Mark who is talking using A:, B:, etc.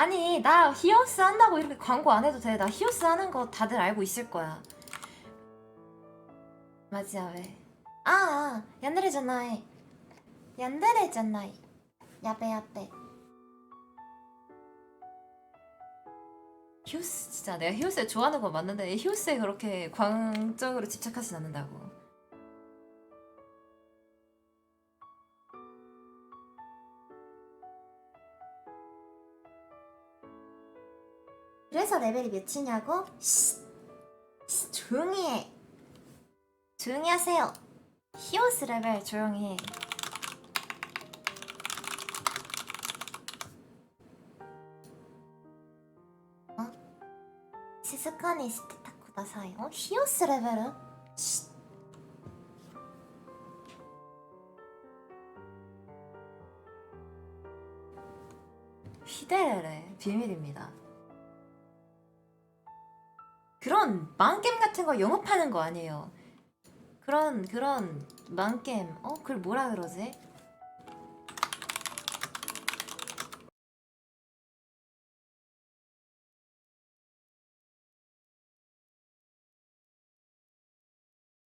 A: 아니 나 히오스 한다고 이렇게 광고 안 해도 돼 나 히오스 하는 거 다들 알고 있을 거야. 맞지야 왜? 아, 아 얀데레잖아이. 얀데레잖아이. 야베 야베. 히오스 진짜 내가 히오스 좋아하는 건 맞는데 히오스에 그렇게 광적으로 집착하진 않는다고 그래서 레벨이 몇이냐고? 씨, 씨, 조용히 해. 조용히 하세요. 히오스 레벨 조용히 해. 어? 시스카니 시테타 쿠다 사이. 어? 히오스 레벨은? 씨. 휘데레레 비밀입니다. 그런 망게임 같은 거 영업하는 거 아니에요. 그런 그런 망게임 어 그걸 뭐라 그러지?